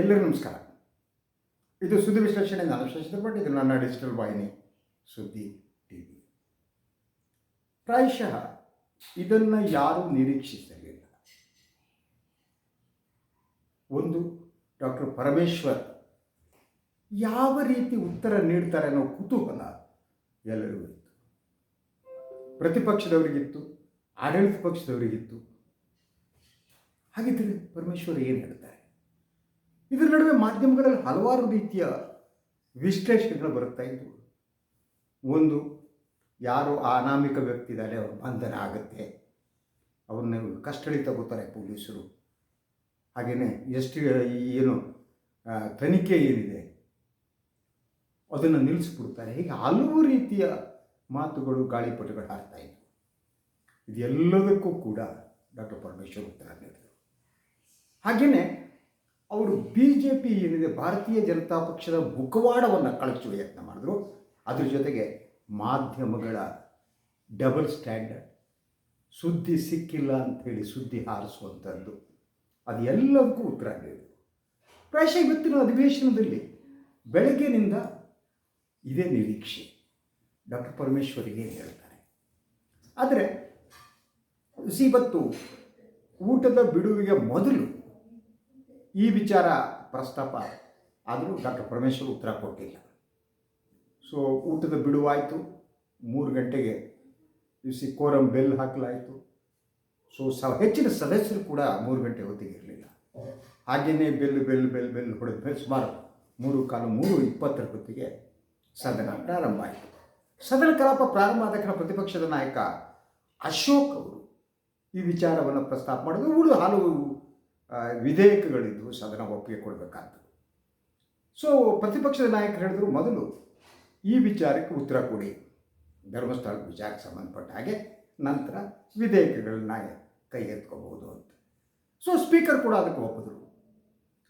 ಎಲ್ಲರಿಗೂ ನಮಸ್ಕಾರ. ಇದು ಸುದ್ದಿ ವಿಶ್ಲೇಷಣೆ, ನಾನು ಶಶಿಧರ್ ಇದು ನನ್ನ ಡಿಜಿಟಲ್ ವಾಹಿನಿ, ಸುದ್ದಿ ಟಿ ವಿ ಪ್ರಾಯಶಃ ಇದನ್ನು ಯಾರೂ ನಿರೀಕ್ಷಿಸಲಿಲ್ಲ. ಒಂದು ಡಾಕ್ಟರ್ ಪರಮೇಶ್ವರ್ ಯಾವ ರೀತಿ ಉತ್ತರ ನೀಡ್ತಾರೆ ಅನ್ನೋ ಕುತೂಹಲ ಎಲ್ಲರಿಗೂ ಇತ್ತು. ಪ್ರತಿಪಕ್ಷದವರಿಗಿತ್ತು ಆಡಳಿತ ಪಕ್ಷದವರಿಗಿತ್ತು ಹಾಗಿದ್ದರೆ ಪರಮೇಶ್ವರ್ ಏನು ಹೇಳ್ತಾರೆ? ಇದರ ನಡುವೆ ಮಾಧ್ಯಮಗಳಲ್ಲಿ ಹಲವಾರು ರೀತಿಯ ವಿಶ್ಲೇಷಣೆಗಳು ಬರುತ್ತಾ ಇದ್ದವು ಒಂದು, ಯಾರು ಅನಾಮಿಕ ವ್ಯಕ್ತಿ ಇದ್ದಾರೆ ಅವರು ಬಂಧನ ಆಗುತ್ತೆ. ಅವ್ರನ್ನ ಕಸ್ಟಡಿ ತಗೋತಾರೆ ಪೊಲೀಸರು. ಹಾಗೆಯೇ ಎಷ್ಟು ಏನು ತನಿಖೆ ಏನಿದೆ, ಅದನ್ನು ನಿಲ್ಲಿಸ್ಬಿಡ್ತಾರೆ. ಹೀಗೆ ಹಲವು ರೀತಿಯ ಮಾತುಗಳು, ಗಾಳಿಪಟಗಳು ಹಾರ್ತಾ ಇದ್ದವು ಇದೆಲ್ಲದಕ್ಕೂ ಕೂಡ ಡಾಕ್ಟರ್ ಪರಮೇಶ್ವರ್ ಉತ್ತರ ನೀಡಿದರು. ಹಾಗೆಯೇ ಅವರು ಬಿ ಜೆ ಪಿ ಏನಿದೆ ಭಾರತೀಯ ಜನತಾ ಪಕ್ಷದ ಮುಖವಾಡವನ್ನು ಕಳಚುವ ಯತ್ನ ಮಾಡಿದ್ರು. ಅದ್ರ ಜೊತೆಗೆ ಮಾಧ್ಯಮಗಳ ಡಬಲ್ ಸ್ಟ್ಯಾಂಡರ್ಡ್ ಸುದ್ದಿ ಸಿಕ್ಕಿಲ್ಲ ಅಂಥೇಳಿ ಸುದ್ದಿ ಹಾರಿಸುವಂಥದ್ದು ಅದು ಎಲ್ಲಕ್ಕೂ ಉತ್ತರ ನೀಡಿದರು ಪ್ರಾಯಶಃ ಇವತ್ತಿನ ಅಧಿವೇಶನದಲ್ಲಿ ಬೆಳಗ್ಗೆನಿಂದ ಇದೇ ನಿರೀಕ್ಷೆ. ಡಾಕ್ಟರ್ ಪರಮೇಶ್ವರಿಗೆ ಹೇಳ್ತಾರೆ? ಆದರೆ ಇವತ್ತು ಊಟದ ಬಿಡುವಿಗೆ ಮೊದಲು ಈ ವಿಚಾರ ಪ್ರಸ್ತಾಪ ಆದರೂ ಡಾಕ್ಟರ್ ಪರಮೇಶ್ವರ್ ಉತ್ತರ ಕೊಟ್ಟಿಲ್ಲ. ಸೊ ಊಟದ ಬಿಡುವಾಯಿತು. ಮೂರು ಗಂಟೆಗೆ ಸಿ ಕೋರಂ ಬೆಲ್ ಹಾಕಲಾಯಿತು. ಸೊ ಸ ಹೆಚ್ಚಿನ ಸದಸ್ಯರು ಕೂಡ ಮೂರು ಗಂಟೆ ಹೊತ್ತಿಗೆ ಇರಲಿಲ್ಲ. ಹಾಗೆಯೇ ಬೆಲ್ ಬೆಲ್ ಬೆಲ್ ಬೆಲ್ ಹೊಡೆದ ಮೇಲೆ ಸುಮಾರು ಮೂರು ಕಾಲು ಮೂರು ಇಪ್ಪತ್ತರ ಹೊತ್ತಿಗೆ ಸದನ ಪ್ರಾರಂಭ ಆಯಿತು. ಸದನ ಕಲಾಪ ಪ್ರಾರಂಭ ಆದ ಪ್ರತಿಪಕ್ಷದ ನಾಯಕ ಅಶೋಕ್ ಅವರು ಈ ವಿಚಾರವನ್ನು ಪ್ರಸ್ತಾಪ ಮಾಡಿದ್ರು. ಉಳಿದು ಹಲವು ಆ, ವಿಧೇಯಕಗಳಿದ್ದು ಸದನ ಒಪ್ಪಿಗೆ ಕೊಡಬೇಕಾದ್ದು ಸೊ ಪ್ರತಿಪಕ್ಷದ ನಾಯಕರು ಹೇಳಿದ್ರು ಮೊದಲು ಈ ವಿಚಾರಕ್ಕೆ ಉತ್ತರ ಕೊಡಿ. ಧರ್ಮಸ್ಥಳ ವಿಚಾರಕ್ಕೆ ಸಂಬಂಧಪಟ್ಟ ಹಾಗೆ ನಂತರ ವಿಧೇಯಕಗಳನ್ನ ಕೈಗೆತ್ಕೋಬಹುದು ಅಂತ. ಸೊ ಸ್ಪೀಕರ್ ಕೂಡ ಅದಕ್ಕೆ ಒಪ್ಪಿದ್ರು.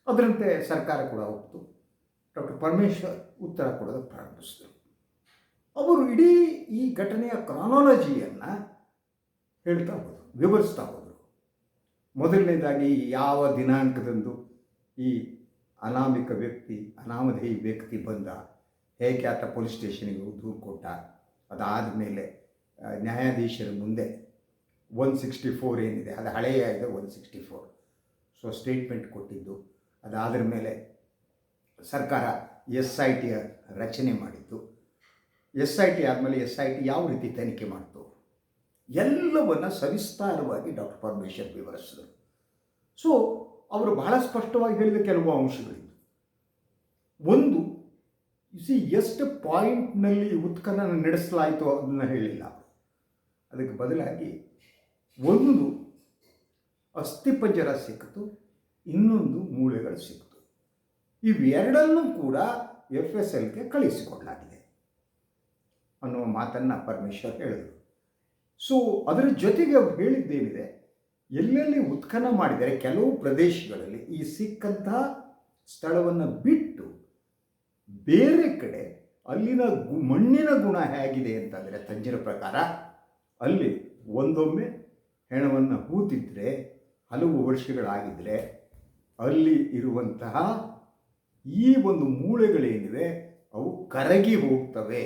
ಅದರಂತೆ ಸರ್ಕಾರ ಕೂಡ ಒಪ್ಪಿತು. ಡಾಕ್ಟರ್ ಪರಮೇಶ್ವರ್ ಉತ್ತರ ಕೊಡೋದಕ್ಕೆ ಪ್ರಾರಂಭಿಸಿದರು. ಅವರು ಇಡೀ ಈ ಘಟನೆಯ ಕ್ರಾನಾಲಜಿಯನ್ನು ಹೇಳ್ತಾ ಹೋದರು, ವಿವರಿಸ್ತಾ ಹೋದರು. ಮೊದಲನೇದಾಗಿ ಯಾವ ದಿನಾಂಕದಂದು ಈ ಅನಾಮಿಕ ವ್ಯಕ್ತಿ, ಅನಾಮಧೇಯಿ ವ್ಯಕ್ತಿ ಬಂದ ಹೇಗೆ ಆತ ಪೊಲೀಸ್ ಸ್ಟೇಷನಿಗೆ ದೂರು ಕೊಟ್ಟ? ಅದಾದ ಮೇಲೆ ನ್ಯಾಯಾಧೀಶರ ಮುಂದೆ ಒನ್ ಸಿಕ್ಸ್ಟಿ ಫೋರ್ ಏನಿದೆ, ಅದು ಹಳೆಯ ಇದೆ one sixty four. So statement ಕೊಟ್ಟಿದ್ದು. ಅದಾದ್ರ ಮೇಲೆ ಸರ್ಕಾರ ಎಸ್ ಐ ಟಿಯ ರಚನೆ ಮಾಡಿತ್ತು ಎಸ್ ಐ ಟಿ ಆದಮೇಲೆ ಎಸ್ ಐ ಟಿ ಯಾವ ರೀತಿ ತನಿಖೆ ಮಾಡ್ತು? ಎಲ್ಲವನ್ನು ಸವಿಸ್ತಾರವಾಗಿ ಡಾಕ್ಟರ್ ಪರಮೇಶ್ವರ್ ವಿವರಿಸಿದರು. ಸೊ ಅವರು ಬಹಳ ಸ್ಪಷ್ಟವಾಗಿ ಹೇಳಿದ ಕೆಲವು ಅಂಶಗಳಿವೆ ಒಂದು ಸಿ ಎಷ್ಟು ಪಾಯಿಂಟ್ನಲ್ಲಿ ಉತ್ಖನನ ನಡೆಸಲಾಯಿತು ಅದನ್ನು ಹೇಳಿಲ್ಲ. ಅದಕ್ಕೆ ಬದಲಾಗಿ ಒಂದು, ಅಸ್ಥಿಪಂಜರ ಸಿಕ್ಕಿತು, ಇನ್ನೊಂದು ಮೂಳೆಗಳು ಸಿಕ್ತು ಇವೆರಡನ್ನೂ ಕೂಡ ಎಫ್ ಎಸ್ ಎಲ್ಗೆ ಕಳಿಸಿಕೊಡಲಾಗಿದೆ ಅನ್ನುವ ಮಾತನ್ನು ಪರಮೇಶ್ವರ್ ಹೇಳಿದರು. ಸೊ ಅದರ ಜೊತೆಗೆ ಅವ್ರು ಹೇಳಿದ್ದೇನಿದೆ, ಎಲ್ಲೆಲ್ಲಿ ಉತ್ಖನ ಮಾಡಿದರೆ ಕೆಲವು ಪ್ರದೇಶಗಳಲ್ಲಿ ಈ ಸಿಕ್ಕಂತಹ ಸ್ಥಳವನ್ನು ಬಿಟ್ಟು ಬೇರೆ ಕಡೆ ಅಲ್ಲಿನ ಗು, ಮಣ್ಣಿನ ಗುಣ ಹೇಗಿದೆ ಅಂತಂದರೆ ತಜ್ಞರ ಪ್ರಕಾರ, ಅಲ್ಲಿ ಒಂದೊಮ್ಮೆ ಹೆಣವನ್ನು ಹೂತಿದ್ರೆ, ಹಲವು ವರ್ಷಗಳಾಗಿದ್ದರೆ ಅಲ್ಲಿ ಇರುವಂತಹ ಈ ಒಂದು ಮೂಳೆಗಳೇನಿವೆ, ಅವು ಕರಗಿ ಹೋಗ್ತವೆ.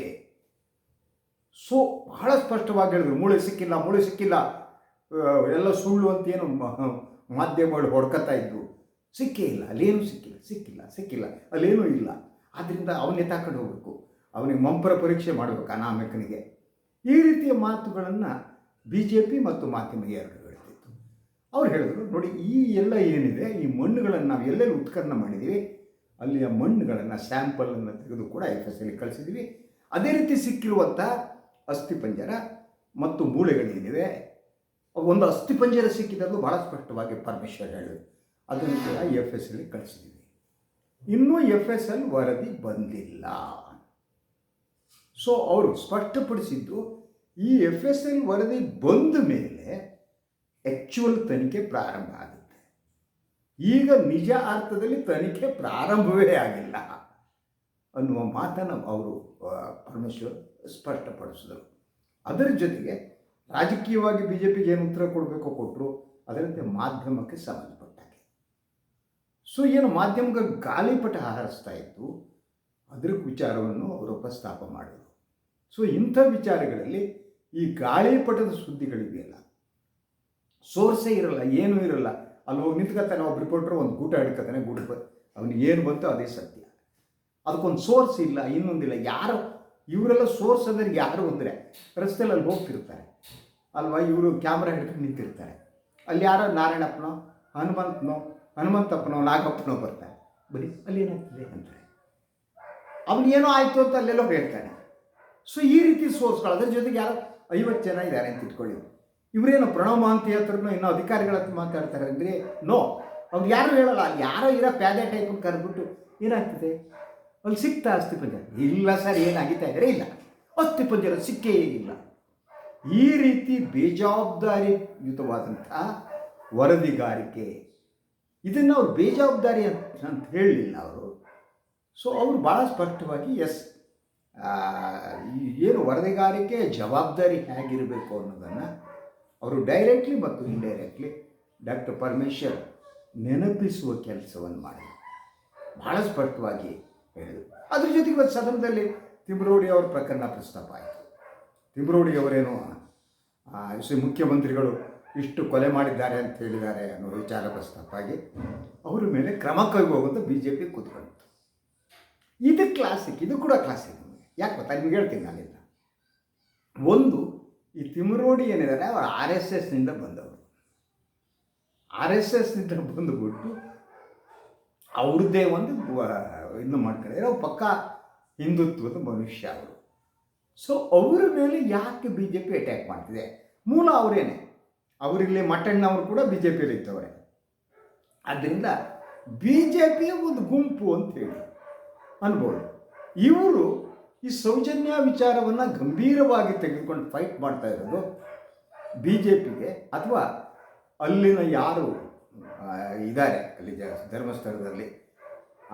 ಸೊ, ಬಹಳ ಸ್ಪಷ್ಟವಾಗಿ ಹೇಳಿದ್ರು, ಮೂಳೆ ಸಿಕ್ಕಿಲ್ಲ ಮೂಳೆ ಸಿಕ್ಕಿಲ್ಲ. ಎಲ್ಲ ಸುಳ್ಳು ಅಂತ ಏನು ಮಾಧ್ಯಮಗಳು ಹೊಡ್ಕೊತಾ ಇದ್ರು. ಸಿಕ್ಕೇ ಇಲ್ಲ, ಅಲ್ಲೇನು ಸಿಕ್ಕಿಲ್ಲ ಸಿಕ್ಕಿಲ್ಲ ಸಿಕ್ಕಿಲ್ಲ, ಅಲ್ಲೇನೂ ಇಲ್ಲ. ಆದ್ದರಿಂದ ಅವನೇ ತಾಕೊಂಡು ಹೋಗಬೇಕು. ಅವನಿಗೆ ಮಂಪರ ಪರೀಕ್ಷೆ ಮಾಡಬೇಕು ಅನಾಮಿಕನಿಗೆ. ಈ ರೀತಿಯ ಮಾತುಗಳನ್ನು ಬಿ ಜೆ ಪಿ ಮತ್ತು ಮಾಧ್ಯಮ ಎರಡು ಹೇಳ್ತಿತ್ತು. ಅವ್ರು ಹೇಳಿದ್ರು, ನೋಡಿ, ಈ ಎಲ್ಲ ಏನಿದೆ, ಈ ಮಣ್ಣುಗಳನ್ನು ನಾವು ಎಲ್ಲೆಲ್ಲಿ ಉತ್ಖನನ ಮಾಡಿದ್ದೀವಿ ಅಲ್ಲಿಯ ಮಣ್ಣುಗಳನ್ನು, ಸ್ಯಾಂಪಲನ್ನು ತೆಗೆದು ಕೂಡ ಎಫ್ ಎಸ್ ಎಲ್ಲಿ ಕಳಿಸಿದ್ದೀವಿ ಅದೇ ರೀತಿ ಸಿಕ್ಕಿರುವಂಥ ಅಸ್ಥಿಪಂಜರ ಮತ್ತು ಮೂಳೆಗಳೇನಿವೆ, ಒಂದು ಅಸ್ಥಿಪಂಜರ ಸಿಕ್ಕಿದ್ದಲ್ಲೂ ಭಾಳ ಸ್ಪಷ್ಟವಾಗಿ ಪರಮೇಶ್ವರ್ ಹೇಳಿದರು. ಅದನ್ನು ಕೂಡ ಎಫ್ ಎಸ್ ಎಲ್ಲಿ ಕಳಿಸಿದ್ದೀವಿ ಇನ್ನೂ ಎಫ್ ಎಸ್ ಎಲ್ ವರದಿ ಬಂದಿಲ್ಲ. ಸೊ ಅವರು ಸ್ಪಷ್ಟಪಡಿಸಿದ್ದು, ಈ ಎಫ್ ಎಸ್ ಎಲ್ ವರದಿ ಬಂದ ಮೇಲೆ ಆ್ಯಕ್ಚುವಲ್ ತನಿಖೆ ಪ್ರಾರಂಭ ಆಗುತ್ತೆ. ಈಗ ನಿಜ ಅರ್ಥದಲ್ಲಿ ತನಿಖೆ ಪ್ರಾರಂಭವೇ ಆಗಿಲ್ಲ ಅನ್ನುವ ಮಾತನ್ನು ಅವರು ಪರಮೇಶ್ವರ್ ಸ್ಪಷ್ಟಪಡಿಸಿದರು. ಅದರ ಜೊತೆಗೆ ರಾಜಕೀಯವಾಗಿ ಬಿ ಜೆ ಪಿಗೆ ಏನು ಉತ್ತರ ಕೊಡಬೇಕೋ ಕೊಟ್ಟರು ಅದರಂತೆ ಮಾಧ್ಯಮಕ್ಕೆ ಸಂಬಂಧಪಟ್ಟಾಗೆ. ಸೊ, ಏನು ಮಾಧ್ಯಮಕ್ಕೆ ಗಾಳಿಪಟ ಹಾರಿಸ್ತಾ ಇತ್ತು, ಅದರ ವಿಚಾರವನ್ನು ಅವರು ಪ್ರಸ್ತಾಪ ಮಾಡಿದರು. ಸೊ, ಇಂಥ ವಿಚಾರಗಳಲ್ಲಿ ಈ ಗಾಳಿಪಟದ ಸುದ್ದಿಗಳಿವೆಯಲ್ಲ, ಸೋರ್ಸೇ ಇರಲ್ಲ, ಏನೂ ಇರಲ್ಲ. ಅಲ್ಲಿ ಹೋಗಿ ನಿಂತ್ಕೊತಾನೆ ಒಬ್ಬ ರಿಪೋರ್ಟರ್ ಒಂದು ಗೂಟ ಹಿಡ್ಕೊತಾನೆ ಗೂಟ ಅವನಿಗೆ ಏನು ಬಂತೋ ಅದೇ ಸತ್ಯ. ಅದಕ್ಕೊಂದು ಸೋರ್ಸ್ ಇಲ್ಲ, ಇನ್ನೊಂದಿಲ್ಲ, ಯಾರು ಇವರೆಲ್ಲ ಸೋರ್ಸ್ ಅಂದರೆ ಯಾರು ಅಂದರೆ ರಸ್ತೆಯಲ್ಲಿ ಅಲ್ಲಿ ಹೋಗ್ತಿರ್ತಾರೆ. ಅಲ್ವಾ? ಇವರು ಕ್ಯಾಮ್ರಾ ಹಿಡ್ಕೊಂಡು ನಿಂತಿರ್ತಾರೆ. ಅಲ್ಲಿ ಯಾರೋ? ನಾರಾಯಣಪ್ಪನೋ, ಹನುಮಂತನೋ, ಹನುಮಂತಪ್ಪನೋ, ನಾಗಪ್ಪನೋ ಬರ್ತಾರೆ. ಬರೀ ಅಲ್ಲಿ ಏನಾಗ್ತದೆ ಅಂತಾರೆ ಅವನೇನೋ ಆಯಿತು ಅಂತ ಅಲ್ಲೆಲ್ಲೋ ಹೇಳ್ತಾನೆ. ಸೊ ಈ ರೀತಿ ಸೋರ್ಸ್ಗಳು ಅದ್ರ ಜೊತೆಗೆ ಯಾರು ಐವತ್ತು ಜನ ಇದ್ದಾರೆ ಅಂತ ಇಟ್ಕೊಳ್ಳಿ. ಇವರೇನು ಪ್ರಣವ್ ಮಹಂತಿ ಹತ್ರನೂ ಇನ್ನೂ ಅಧಿಕಾರಿಗಳ ಹತ್ರ ಮಾತಾಡ್ತಾರೆ ಅಂದರೆ ನೋ ಅವ್ರು ಯಾರು ಹೇಳಲ್ಲ. ಯಾರೋ ಇರೋ ಪ್ಯಾದೆ ಟೈಪ್ ಕರೆದ್ಬಿಟ್ಟು ಏನಾಗ್ತದೆ? ಅಲ್ಲಿ ಸಿಕ್ತಾ ಅಸ್ಥಿ ಪಂಜರ ಇಲ್ಲ ಸರ್ ಏನಾಗಿತ್ತಾ ಇದ್ದಾರೆ ಇಲ್ಲ. ಅಸ್ಥಿ ಪಂಜರ ಸಿಕ್ಕೇ ಇಲ್ಲ. ಈ ರೀತಿ ಬೇಜವಾಬ್ದಾರಿಯುತವಾದಂಥ ವರದಿಗಾರಿಕೆ, ಇದನ್ನು ಅವ್ರು ಬೇಜವಾಬ್ದಾರಿ ಅಂತ ಅಂತ ಹೇಳಲಿಲ್ಲ ಅವರು. ಸೊ ಅವರು ಭಾಳ ಸ್ಪಷ್ಟವಾಗಿ ಎಸ್ ಏನು ವರದಿಗಾರಿಕೆ, ಜವಾಬ್ದಾರಿ ಹೇಗಿರಬೇಕು ಅನ್ನೋದನ್ನು ಅವರು ಡೈರೆಕ್ಟ್ಲಿ ಮತ್ತು ಇಂಡೈರೆಕ್ಟ್ಲಿ ಡಾಕ್ಟರ್ ಪರಮೇಶ್ವರ್ ನೆನಪಿಸುವ ಕೆಲಸವನ್ನು ಮಾಡಿದರು. ಭಾಳ ಸ್ಪಷ್ಟವಾಗಿ ಅದ್ರ ಜೊತೆಗೆ ಇವತ್ತು ಸದನದಲ್ಲಿ ತಿಮ್ರೋಡಿ ಅವರ ಪ್ರಕರಣ ಪ್ರಸ್ತಾಪ ಆಯಿತು. ತಿಮ್ರೋಡಿ ಅವರೇನು ಮುಖ್ಯಮಂತ್ರಿಗಳು ಇಷ್ಟು ಕೊಲೆ ಮಾಡಿದ್ದಾರೆ ಅಂತ ಹೇಳಿದ್ದಾರೆ ಅನ್ನೋ ವಿಚಾರ ಪ್ರಸ್ತಾಪ ಆಗಿ ಅವರ ಮೇಲೆ ಕ್ರಮ ಕೈಗೊಳ್ಳುವಂತ ಬಿ ಜೆ ಪಿ ಕೂತ್ಕೊಂಡಿತ್ತು ಇದು ಕ್ಲಾಸಿಕ್ ಇದು ಕೂಡ ಕ್ಲಾಸಿಕ್ ಯಾಕೆ ಗೊತ್ತಾ? ನಿಮ್ಗೆ ಹೇಳ್ತೀನಿ ನಾನಿಲ್ಲ ಒಂದು, ಈ ತಿಮರೋಡಿ ಏನಿದ್ದಾರೆ, ಅವರು ಆರ್ ಎಸ್ ಎಸ್ನಿಂದ ಬಂದವರು. ಆರ್ ಎಸ್ ಎಸ್ನಿಂದ ಬಂದುಬಿಟ್ಟು ಅವ್ರದ್ದೇ ಒಂದು ಇನ್ನು ಮಾಡ್ತಾರೆ. ಏನೋ ಪಕ್ಕ ಹಿಂದುತ್ವದ ಮನುಷ್ಯ ಅವರು. ಸೊ ಅವರ ಮೇಲೆ ಯಾಕೆ ಬಿ ಜೆ ಪಿ ಅಟ್ಯಾಕ್ ಮಾಡ್ತಿದೆ? ಮೂಲ ಅವರೇನೆ. ಅವರಿಲ್ಲಿ ಮಟ್ಟಣ್ಣವರು ಕೂಡ ಬಿ ಜೆ ಪಿಯಲ್ಲಿ ಇದ್ದವರೇ. ಆದ್ದರಿಂದ ಬಿ ಜೆ ಪಿಯ ಒಂದು ಗುಂಪು ಅಂತ ಹೇಳಿ ಅನ್ಬೋದು. ಇವರು ಈ ಸೌಜನ್ಯ ವಿಚಾರವನ್ನು ಗಂಭೀರವಾಗಿ ತೆಗೆದುಕೊಂಡು ಫೈಟ್ ಮಾಡ್ತಾ ಇರೋದು ಬಿ ಜೆ ಪಿಗೆ ಅಥವಾ ಅಲ್ಲಿನ ಯಾರು ಇದ್ದಾರೆ, ಅಲ್ಲಿ ಧರ್ಮಸ್ಥಳದಲ್ಲಿ.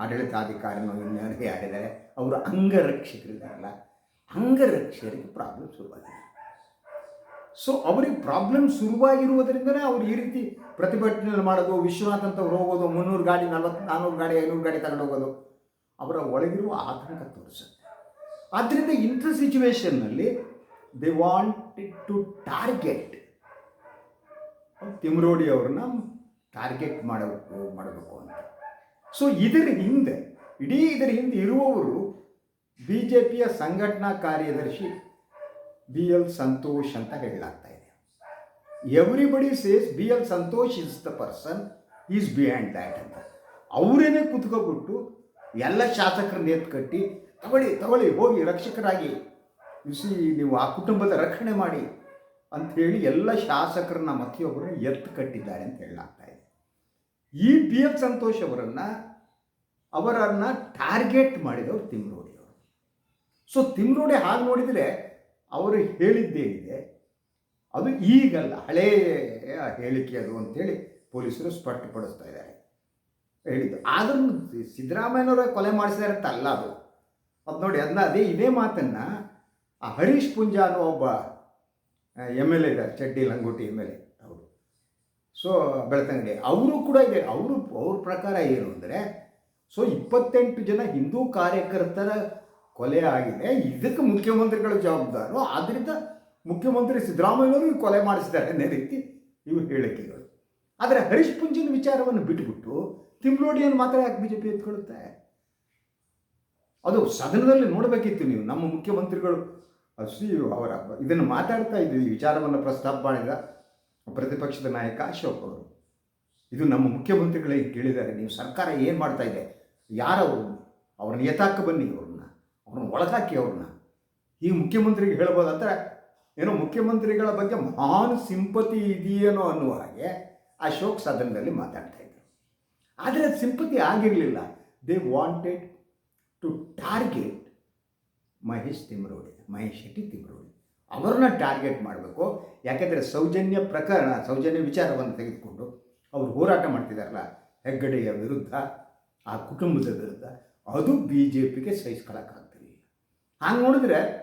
ಆಡಳಿತಾಧಿಕಾರಿನೋ ಇನ್ಯಾರು ಯಾರಿದ್ದಾರೆ ಅವರು ಅಂಗರಕ್ಷಕರಿದ್ದಾರಲ್ಲ, ಅಂಗರಕ್ಷಕರಿಗೆ ಪ್ರಾಬ್ಲಮ್ ಶುರುವಾಗಿದೆ. ಸೊ ಅವರಿಗೆ ಪ್ರಾಬ್ಲಮ್ ಶುರುವಾಗಿರುವುದರಿಂದನೇ ಅವ್ರು ಈ ರೀತಿ ಪ್ರತಿಭಟನೆ ಮಾಡೋದು, ವಿಶ್ವನಾಥ್ ಹೋಗೋದು, ಮುನ್ನೂರು ಗಾಡಿ, ನಲ್ವತ್ತು ನಾನ್ನೂರು ಗಾಡಿ, ಐನೂರು ಗಾಡಿ ತಗೊಂಡು ಹೋಗೋದು, ಅವರ ಒಳಗಿರುವ ಆತಂಕ ತೋರಿಸುತ್ತೆ. ಆದ್ದರಿಂದ ಇಂಥ ಸಿಚುವೇಶನ್ನಲ್ಲಿ they wanted to target Timarodi ಅವ್ರನ್ನ ಟಾರ್ಗೆಟ್ ಮಾಡಬೇಕು ಮಾಡಬೇಕು ಅಂತ. ಸೊ ಇದರ ಹಿಂದೆ, ಇಡೀ ಇದರ ಹಿಂದೆ ಇರುವವರು ಬಿ ಜೆ ಪಿಯ ಸಂಘಟನಾ ಕಾರ್ಯದರ್ಶಿ ಬಿ ಎಲ್ ಸಂತೋಷ್ ಅಂತ ಹೇಳಲಾಗ್ತಾ ಇದೆ. Everybody says B L Santosh is the person is behind that ಅಂತ. ಅವರೇನೆ ಕುತ್ಕೊಬಿಟ್ಟು ಎಲ್ಲ ಶಾಸಕರನ್ನ ಕಟ್ಟಿ, ತಗೊಳ್ಳಿ ತಗೊಳ್ಳಿ, ಹೋಗಿ ರಕ್ಷಕರಾಗಿ ಬಿಸಿ ನೀವು ಆ ಕುಟುಂಬದ ರಕ್ಷಣೆ ಮಾಡಿ ಅಂಥೇಳಿ ಎಲ್ಲ ಶಾಸಕರನ್ನ ಮತ್ತಿಯೊಬ್ಬರನ್ನ ಎತ್ತು ಕಟ್ಟಿದ್ದಾರೆ ಅಂತ ಹೇಳಲಾಗ್ತಾ ಇದೆ. ಈ ಪಿ ಎಲ್ ಸಂತೋಷ್ ಅವರನ್ನು ಅವರನ್ನು ಟಾರ್ಗೆಟ್ ಮಾಡಿದವರು ತಿಮ್ರೋಡಿ ಅವರು. ಸೊ ತಿಮ್ರೋಡಿ ಹಾಗೆ ನೋಡಿದರೆ ಅವರು ಹೇಳಿದ್ದೇನಿದೆ, ಅದು ಈಗಲ್ಲ ಹಳೆಯ ಹೇಳಿಕೆ ಅದು ಅಂತೇಳಿ ಪೊಲೀಸರು ಸ್ಪಷ್ಟಪಡಿಸ್ತಾ ಇದ್ದಾರೆ. ಹೇಳಿದ್ದು. ಆದ್ರೂ ಸಿದ್ದರಾಮಯ್ಯನವರ ಕೊಲೆ ಮಾಡಿಸಿದಾರೆ ಅಂತ ಅಲ್ಲ ಅದು. ಅದು ನೋಡಿ ಅದನ್ನ ಅದೇ ಇದೇ ಮಾತನ್ನು ಆ ಹರೀಶ್ ಪುಂಜಾ ಅನ್ನೋ ಒಬ್ಬ ಎಂ ಎಲ್ ಎ ಇದ್ದಾರೆ, ಚಡ್ಡಿ ಲಂಗೋಟಿ M L A. So Belthangady ಅವರು ಕೂಡ ಇದೆ. ಅವರು, ಅವ್ರ ಪ್ರಕಾರ ಏನು ಅಂದರೆ, ಸೊ, ಇಪ್ಪತ್ತೆಂಟು ಜನ ಹಿಂದೂ ಕಾರ್ಯಕರ್ತರ ಕೊಲೆ ಆಗಿದೆ. ಇದಕ್ಕೆ ಮುಖ್ಯಮಂತ್ರಿಗಳು ಜವಾಬ್ದಾರು. ಆದ್ದರಿಂದ ಮುಖ್ಯಮಂತ್ರಿ ಸಿದ್ದರಾಮಯ್ಯನವರು ಕೊಲೆ ಮಾಡಿಸಿದ್ದಾರೆ ಅನ್ನೋ ರೀತಿ ಇವು ಹೇಳಿಕೆಗಳು. ಆದರೆ ಹರೀಶ್ ಪುಂಜಿನ ವಿಚಾರವನ್ನು ಬಿಟ್ಟುಬಿಟ್ಟು ತಿಮ್ಲೋಡಿಯನ್ನು ಮಾತ್ರ ಯಾಕೆ ಬಿ ಜೆ ಪಿ ಎತ್ಕೊಳ್ಳುತ್ತೆ? ಅದು ಸದನದಲ್ಲಿ ನೋಡಬೇಕಿತ್ತು ನೀವು. ನಮ್ಮ ಮುಖ್ಯಮಂತ್ರಿಗಳು ಶ್ರೀ ಅವರ ಇದನ್ನು ಮಾತಾಡ್ತಾ ಇದ್ದೀವಿ ವಿಚಾರವನ್ನು ಪ್ರಸ್ತಾಪ ಮಾಡಿದ ಪ್ರತಿಪಕ್ಷದ ನಾಯಕ ಅಶೋಕ್ ಅವರು. ಇದು ನಮ್ಮ ಮುಖ್ಯಮಂತ್ರಿಗಳಿಗೆ ಕೇಳಿದ್ದಾರೆ. ನೀವು ಸರ್ಕಾರ ಏನು ಮಾಡ್ತಾ ಇದೆ? ಯಾರವರು ಅವ್ರನ್ನ ಎತ್ತಾಕ ಬನ್ನಿ ಅವ್ರನ್ನ. ಅವ್ರನ್ನ ಒಳಗಾಕಿ ಅವ್ರನ್ನ. ಈ ಮುಖ್ಯಮಂತ್ರಿಗೆ ಹೇಳ್ಬೋದಂದ್ರೆ ಏನೋ ಮುಖ್ಯಮಂತ್ರಿಗಳ ಬಗ್ಗೆ ಮಹಾನ್ ಸಿಂಪತಿ ಇದೆಯೇನೋ ಅನ್ನುವ ಹಾಗೆ ಅಶೋಕ್ ಸದನದಲ್ಲಿ ಮಾತಾಡ್ತಾ ಇದ್ದರು ಆದರೆ ಸಿಂಪತಿ ಆಗಿರಲಿಲ್ಲ. They wanted to target Mahesh Timarodi, Mahesh Shetty Timarodi. ಅವರನ್ನ ಟಾರ್ಗೆಟ್ ಮಾಡಬೇಕು. ಯಾಕೆಂದರೆ ಸೌಜನ್ಯ ಪ್ರಕರಣ, ಸೌಜನ್ಯ ವಿಚಾರವನ್ನು ತೆಗೆದುಕೊಂಡು ಅವರು ಹೋರಾಟ ಮಾಡ್ತಿದ್ದಾರಲ್ಲ ಹೆಗ್ಗಡೆಯ ವಿರುದ್ಧ, ಆ ಕುಟುಂಬದ ವಿರುದ್ಧ, ಅದು ಬಿ ಜೆ ಪಿಗೆ ಸಹಿಸ್ಕೊಳ್ಳೋಕ್ಕಾಗ್ತಿರಲಿಲ್ಲ ಹಾಗೆ ನೋಡಿದ್ರೆ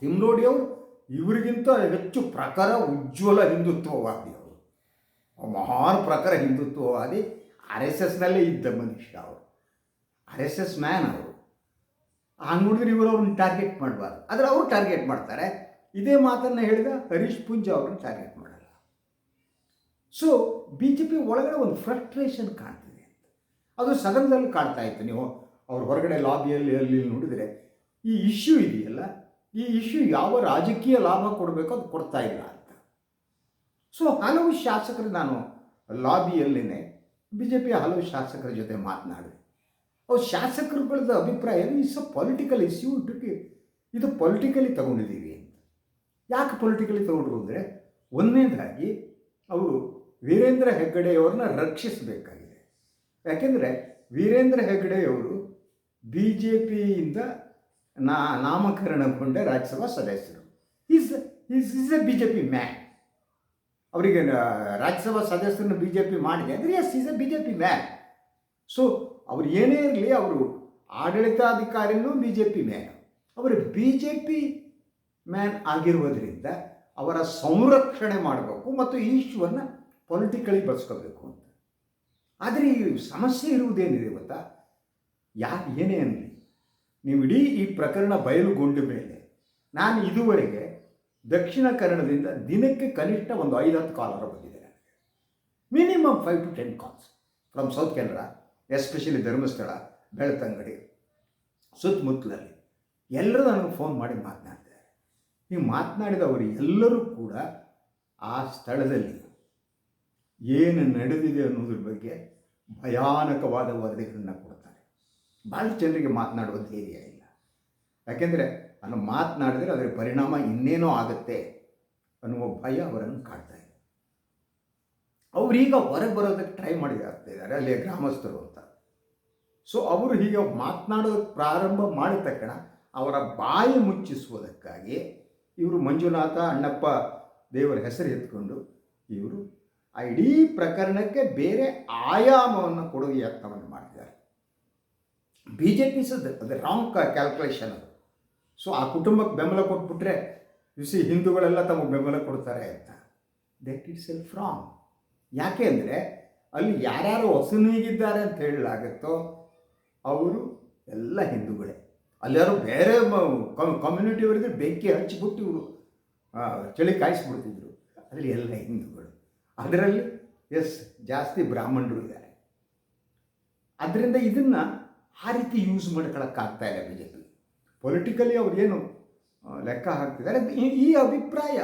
ತಿಮ್ರೋಡಿಯವರು ಇವರಿಗಿಂತ ಹೆಚ್ಚು ಪ್ರಖರ ಉಜ್ವಲ ಹಿಂದುತ್ವವಾದಿ ಅವರು. ಮಹಾನ್ ಪ್ರಖರ ಹಿಂದುತ್ವವಾದಿ, ಆರ್ ಎಸ್ ಎಸ್ನಲ್ಲೇ ಇದ್ದ ಮನುಷ್ಯ ಅವರು. ಆರ್ ಎಸ್ ಎಸ್ ಮ್ಯಾನ್ ಅವರು. ಹಂಗೆ ನೋಡಿದ್ರೆ ಇವರು ಅವ್ರನ್ನ ಟಾರ್ಗೆಟ್ ಮಾಡಬಾರ್ದು. ಆದರೆ ಅವರು ಟಾರ್ಗೆಟ್ ಮಾಡ್ತಾರೆ. ಇದೇ ಮಾತನ್ನು ಹೇಳಿದ ಹರೀಶ್ ಪುಂಜ ಅವರನ್ನು ಟಾರ್ಗೆಟ್ ಮಾಡಲ್ಲ. ಸೊ ಬಿ ಜೆ ಪಿ ಒಳಗಡೆ ಒಂದು ಫ್ರಸ್ಟ್ರೇಷನ್ ಕಾಣ್ತಿದೆ ಅದು ಸದನದಲ್ಲಿ ಕಾಣ್ತಾ ಇತ್ತು. ನೀವು ಅವ್ರ ಹೊರಗಡೆ ಲಾಬಿಯಲ್ಲಿ ಅಲ್ಲಿ ನೋಡಿದರೆ ಈ ಇಶ್ಯೂ ಇದೆಯಲ್ಲ? ಈ ಇಶ್ಯೂ ಯಾವ ರಾಜಕೀಯ ಲಾಭ ಕೊಡಬೇಕು ಅದು ಕೊಡ್ತಾ ಇಲ್ಲ ಅಂತ. ಸೊ ಹಲವು ಶಾಸಕರು ನಾನು ಲಾಬಿಯಲ್ಲೇ ಬಿ ಜೆ ಪಿಯ ಹಲವು ಶಾಸಕರ ಜೊತೆ ಮಾತನಾಡಿದೆ. ಅವ್ರು ಶಾಸಕರುಗಳದ ಅಭಿಪ್ರಾಯ ಇಸ್ ಅ ಪೊಲಿಟಿಕಲ್ ಇಶ್ಯೂ ಇಟ್ಟು ಇದು ಪೊಲಿಟಿಕಲಿ ತಗೊಂಡಿದ್ದೀವಿ. ಯಾಕೆ ಪೊಲಿಟಿಕಲಿ ತಗೊಂಡ್ರು ಅಂದರೆ ಒಂದನೇದಾಗಿ ಅವರು ವೀರೇಂದ್ರ ಹೆಗ್ಗಡೆಯವ್ರನ್ನ ರಕ್ಷಿಸಬೇಕಾಗಿದೆ. ಯಾಕೆಂದರೆ ವೀರೇಂದ್ರ ಹೆಗ್ಗಡೆಯವರು ಬಿ ಜೆ ಪಿಯಿಂದ ನಾ ನಾಮಕರಣಗೊಂಡ ರಾಜ್ಯಸಭಾ ಸದಸ್ಯರು. Is is is a B J P man ಅವರಿಗೆ ರಾಜ್ಯಸಭಾ ಸದಸ್ಯರನ್ನು ಬಿ ಜೆ ಪಿ ಮಾಡಿದೆ ಅಂದರೆ is is a B J P man so ಅವ್ರು ಏನೇ ಇರಲಿ, ಅವರು ಆಡಳಿತಾಧಿಕಾರಿನೂ ಬಿ ಜೆ ಪಿ ಮ್ಯಾನ್ ಅವರು ಬಿ ಜೆ ಪಿ ಮ್ಯಾನ್ ಆಗಿರುವುದರಿಂದ ಅವರ ಸಂರಕ್ಷಣೆ ಮಾಡಬೇಕು ಮತ್ತು ಈ ಇಶ್ಯೂವನ್ನು ಪೊಲಿಟಿಕಲಿ ಬಳಸ್ಕೋಬೇಕು ಅಂತ. ಆದರೆ ಈ ಸಮಸ್ಯೆ ಇರುವುದೇನಿದೆ ಗೊತ್ತಾ? ಯಾರು ಏನೇ ಅನ್ನಿ ನೀವು ಇಡೀ ಈ ಪ್ರಕರಣ ಬಯಲುಗೊಂಡ ಮೇಲೆ ನಾನು ಇದುವರೆಗೆ ದಕ್ಷಿಣ ಕನ್ನಡದಿಂದ ದಿನಕ್ಕೆ ಕನಿಷ್ಠ ಒಂದು ಐದು ಹತ್ತು ಕಾಲರ ಬಂದಿದೆ ನನಗೆ. Minimum five to ten calls from South Canara especially Dharmasthala, Belthangady, ಸುತ್ತಮುತ್ತಲಲ್ಲಿ. ಎಲ್ಲರೂ ನನಗೆ ಫೋನ್ ಮಾಡಿ ಮಾತನಾಡ್ತಿದ್ದಾರೆ ಈ ಮಾತನಾಡಿದವರು ಎಲ್ಲರೂ ಕೂಡ ಆ ಸ್ಥಳದಲ್ಲಿ ಏನು ನಡೆದಿದೆ ಅನ್ನೋದ್ರ ಬಗ್ಗೆ ಭಯಾನಕವಾದ ವರದಿಗಳನ್ನು ಕೊಡ್ತಾರೆ. ಭಾಳ ಜನರಿಗೆ ಮಾತನಾಡುವ ಧೈರ್ಯ ಇಲ್ಲ. ಯಾಕೆಂದರೆ ನಾನು ಮಾತನಾಡಿದರೆ ಅದರ ಪರಿಣಾಮ ಇನ್ನೇನೋ ಆಗುತ್ತೆ ಅನ್ನುವ ಭಯ ಅವರನ್ನು ಕಾಡ್ತಾ ಇದೆ. ಅವರೀಗ ಹೊರಗೆ ಬರೋದಕ್ಕೆ ಟ್ರೈ ಮಾಡಿ ಇದ್ದಾರೆ, ಅಲ್ಲಿ ಗ್ರಾಮಸ್ಥರು ಅಂತ. ಸೊ ಅವರು ಹೀಗೆ ಮಾತನಾಡೋದಕ್ಕೆ ಪ್ರಾರಂಭ ಮಾಡಿದ ತಕ್ಷಣ ಅವರ ಬಾಯಿ ಮುಚ್ಚಿಸುವುದಕ್ಕಾಗಿ ಇವರು ಮಂಜುನಾಥ ಅಣ್ಣಪ್ಪ ದೇವರ ಹೆಸರು ಎತ್ಕೊಂಡು ಇವರು ಆ ಇಡೀ ಪ್ರಕರಣಕ್ಕೆ ಬೇರೆ ಆಯಾಮವನ್ನು ಕೊಡುವ ಯತ್ನವನ್ನು ಮಾಡಿದ್ದಾರೆ. ಬಿ ಜೆ ಪಿ ಸದ್ ಅದು ರಾಂಗ್ ಕ್ಯಾಲ್ಕುಲೇಷನ್ ಅದು. ಸೊ ಆ ಕುಟುಂಬಕ್ಕೆ ಬೆಂಬಲ ಕೊಟ್ಬಿಟ್ರೆ ಸಿ ಹಿಂದೂಗಳೆಲ್ಲ ತಮಗೆ ಬೆಂಬಲ ಕೊಡ್ತಾರೆ ಅಂತ. ದಟ್ ಇಟ್ ಸೆಲ್ಫ್ ರಾಂಗ್ ಯಾಕೆ ಅಂದರೆ, ಅಲ್ಲಿ ಯಾರ್ಯಾರು ಹೊಸನೀಗಿದ್ದಾರೆ ಅಂತ ಹೇಳಲಾಗುತ್ತೋ, ಅವರು ಎಲ್ಲ ಹಿಂದೂಗಳೇ. ಅಲ್ಲಾರು ಬೇರೆ ಕಮ್ಯುನಿಟಿಯವರಿಗೆ ಬೆಂಕಿ ಹಚ್ಚಿಬಿಟ್ಟು ಇವರು ಚಳಿ ಕಾಯಿಸ್ಬಿಡ್ತಿದ್ರು. ಅದರಲ್ಲಿ ಎಲ್ಲ ಹಿಂದೂಗಳು. ಅದರಲ್ಲಿ, ಎಸ್, ಜಾಸ್ತಿ ಬ್ರಾಹ್ಮಣರು ಇದ್ದಾರೆ. ಅದರಿಂದ ಇದನ್ನು ಆ ರೀತಿ ಯೂಸ್ ಮಾಡ್ಕೊಳಕ್ಕಾಗ್ತಾ ಇಲ್ಲ ಬಿ ಜೆ ಪಿ ಪೊಲಿಟಿಕಲಿ ಅವ್ರೇನು ಲೆಕ್ಕ ಹಾಕ್ತಿದ್ದಾರೆ. ಈ- ಅಭಿಪ್ರಾಯ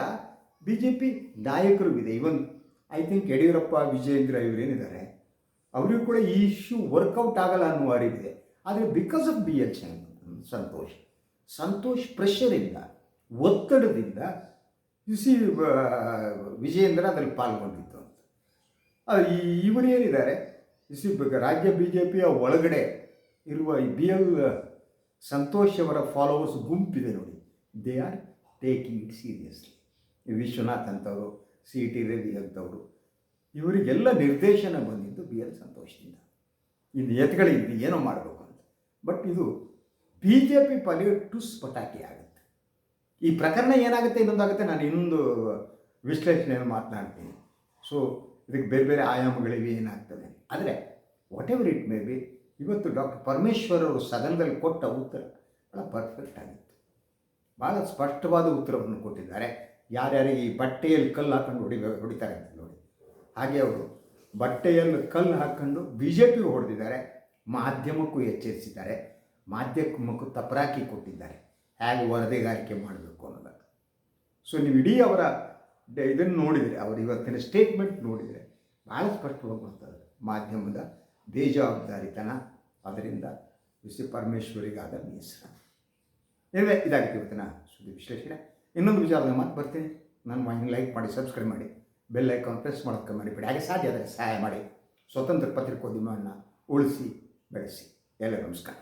ಬಿ ಜೆ ಪಿ ನಾಯಕರು ಇದೆ. Even I think Yediyurappa, Vijayendra ಇವರೇನಿದ್ದಾರೆ, ಅವರಿಗೂ ಕೂಡ ಈ ಇಶ್ಯೂ ವರ್ಕೌಟ್ ಆಗಲ್ಲ ಅನ್ನುವ ಅರಿವಿದೆ. ಆದರೆ because of B L Santhosh. Santhosh ಪ್ರೆಷರಿಂದ ಒತ್ತಡದಿಂದ ಸಿ ವಿಜಯೇಂದ್ರ ಅದರಲ್ಲಿ ಪಾಲ್ಗೊಂಡಿತ್ತು ಅಂತ. ಇವರು ಏನಿದ್ದಾರೆ ಸಿ ರಾಜ್ಯ ಬಿ ಜೆ ಪಿಯ ಒಳಗಡೆ ಇರುವ ಈ ಬಿ ಎಲ್ ಸಂತೋಷ್ ಅವರ ಫಾಲೋವರ್ಸ್ ಗುಂಪಿದೆ ನೋಡಿ. They are taking it seriously Vishwanath ಅಂತವರು ಸಿ ಟಿ ರವಿ ಅಂತವರು, ಇವರಿಗೆಲ್ಲ ನಿರ್ದೇಶನ ಬಂದಿದ್ದು ಬಿ ಎಲ್ ಸಂತೋಷದಿಂದ. ಇದು ಎತ್ಗಳಿದ್ದು ಏನೋ ಮಾಡಬೇಕು ಅಂತ. ಬಟ್ ಇದು ಬಿ ಜೆ ಪಿ ಪಾಲಿಗೆ ಟುಸ್ ಪಟಾಕಿ ಆಗುತ್ತೆ. ಈ ಪ್ರಕರಣ ಏನಾಗುತ್ತೆ, ಇನ್ನೊಂದಾಗುತ್ತೆ, ನಾನು ಇನ್ನೊಂದು ವಿಶ್ಲೇಷಣೆಯನ್ನು ಮಾತನಾಡ್ತೀನಿ. ಸೊ ಇದಕ್ಕೆ ಬೇರೆ ಬೇರೆ ಆಯಾಮಗಳಿವೆ, ಏನಾಗ್ತದೆ? ಆದರೆ whatever it may be ಇವತ್ತು ಡಾಕ್ಟರ್ ಪರಮೇಶ್ವರ್ ಅವರು ಸದನದಲ್ಲಿ ಕೊಟ್ಟ ಉತ್ತರ ಭಾಳ ಪರ್ಫೆಕ್ಟ್ ಆಗಿತ್ತು. ಭಾಳ ಸ್ಪಷ್ಟವಾದ ಉತ್ತರವನ್ನು ಕೊಟ್ಟಿದ್ದಾರೆ. ಯಾರ್ಯಾರಿಗೆ ಈ ಬಟ್ಟೆಯಲ್ಲಿ ಕಲ್ಲು ಹಾಕ್ಕೊಂಡು ಹೊಡಿ, ಹೊಡಿತಾರೆ ಅಂತ ನೋಡಿ. ಹಾಗೆ ಅವರು ಬಟ್ಟೆಯಲ್ಲಿ ಕಲ್ಲು ಹಾಕ್ಕೊಂಡು ಬಿ ಜೆ ಪಿಗೂ ಹೊಡೆದಿದ್ದಾರೆ, ಮಾಧ್ಯಮಕ್ಕೂ ಎಚ್ಚರಿಸಿದ್ದಾರೆ. ಮಾಧ್ಯಮಕ್ಕೂ ತಪರಾಕಿ ಕೊಟ್ಟಿದ್ದಾರೆ. ಹೇಗೆ ವರದಿಗಾರಿಕೆ ಮಾಡಬೇಕು ಅನ್ನೋದಕ್ಕೆ. ಸೊ ನೀವು ಇಡೀ ಅವರ ಇದನ್ನು ನೋಡಿದರೆ, ಅವರ ಇವತ್ತಿನ ಸ್ಟೇಟ್ಮೆಂಟ್ ನೋಡಿದರೆ ಭಾಳ ಸ್ಪಷ್ಟವಾಗಿ ಬರ್ತದೆ ಮಾಧ್ಯಮದ ಬೇಜವಾಬ್ದಾರಿತನ, ಅದರಿಂದ ಸಿ ಪರಮೇಶ್ವರಿಗಾದ ಬೇಸರ ಏನಿದೆ ಇದಾಗುತ್ತೆ ಇವತ್ತಿನ ಸುದ್ದಿ ವಿಶ್ಲೇಷಣೆ. ಇನ್ನೊಂದು ವಿಚಾರದ ಮಾತು ಬರ್ತೀನಿ. ನನ್ನ ಹಿಂಗೆ ಲೈಕ್ ಮಾಡಿ ಸಬ್ಸ್ಕ್ರೈಬ್ ಮಾಡಿ. ಬೆಲ್ ಐಕಾನ್ ಪ್ರೆಸ್ ಮಾಡೋದಕ್ಕೆ ಮಾಡಿಬಿಡಿ ಹಾಗೆ ಸಾಧ್ಯ ಆದರೆ ಸಹಾಯ ಮಾಡಿ. ಸ್ವತಂತ್ರ ಪತ್ರಿಕೋದ್ಯಮವನ್ನು ಉಳಿಸಿ, ಬೆಳೆಸಿ. ಎಲ್ಲ ನಮಸ್ಕಾರ.